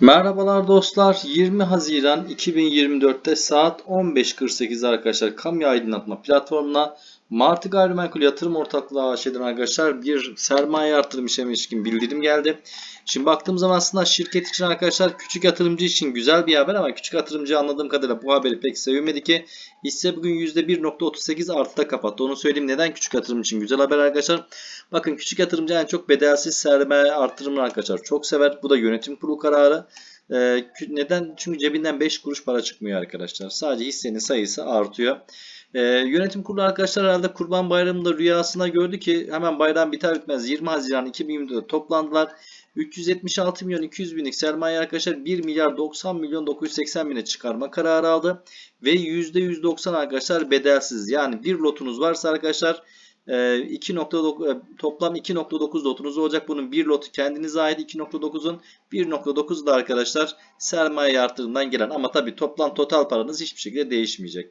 Merhabalar dostlar. 20 Haziran 2024'te saat 15.48 arkadaşlar kamu aydınlatma platformuna Martı Gayrimenkul Yatırım Ortaklığı AŞ'den arkadaşlar bir sermaye artırım işlemi ilişkin bildirim geldi. Şimdi baktığım zaman aslında şirket için arkadaşlar küçük yatırımcı için güzel bir haber ama küçük yatırımcı anladığım kadarıyla bu haberi pek sevinmedi ki hisse bugün %1.38 artıda kapattı. Onu söyleyeyim neden küçük yatırım için güzel haber arkadaşlar. Bakın küçük yatırımcı en çok bedelsiz sermaye artırımını arkadaşlar çok sever. Bu da yönetim kurulu kararı. Ee, neden? Çünkü cebinden 5 kuruş para çıkmıyor arkadaşlar. Sadece hissenin sayısı artıyor. Ee, yönetim kurulu arkadaşlar herhalde Kurban Bayramı'nda rüyasına gördü ki hemen bayram biter bitmez 20 Haziran 2024'de toplandılar. 376 milyon 200 binlik sermaye arkadaşlar 1 milyar 90 milyon 980 bine çıkarma kararı aldı. Ve %190 arkadaşlar bedelsiz. Yani bir lotunuz varsa arkadaşlar e, 2.9 e, toplam 2.9 lotunuz olacak. Bunun bir lotu kendinize ait 2.9'un 1.9 da arkadaşlar sermaye artırımından gelen ama tabi toplam total paranız hiçbir şekilde değişmeyecek.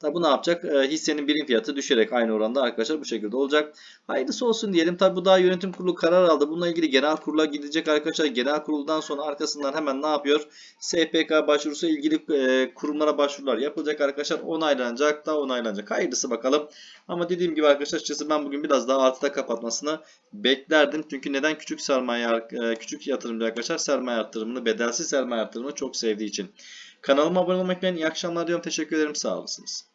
Tabi bu ne yapacak? E, hissenin birim fiyatı düşerek aynı oranda arkadaşlar bu şekilde olacak. Hayırlısı olsun diyelim. Tabi bu daha yönetim kurulu karar aldı. Bununla ilgili genel kurula gidecek arkadaşlar. Genel kuruldan sonra arkasından hemen ne yapıyor? SPK başvurusu ilgili e, kurumlara başvurular yapılacak arkadaşlar. Onaylanacak da onaylanacak. Hayırlısı bakalım. Ama dediğim gibi arkadaşlar açıkçası ben bugün biraz daha artıda kapatmasını beklerdim. Çünkü neden küçük sermaye e, küçük yatırımcı arkadaşlar sermaye artırımını bedelsiz sermaye artırımını çok sevdiği için. Kanalıma abone olmayı unutmayın. İyi akşamlar diyorum. Teşekkür ederim. Sağ olasınız.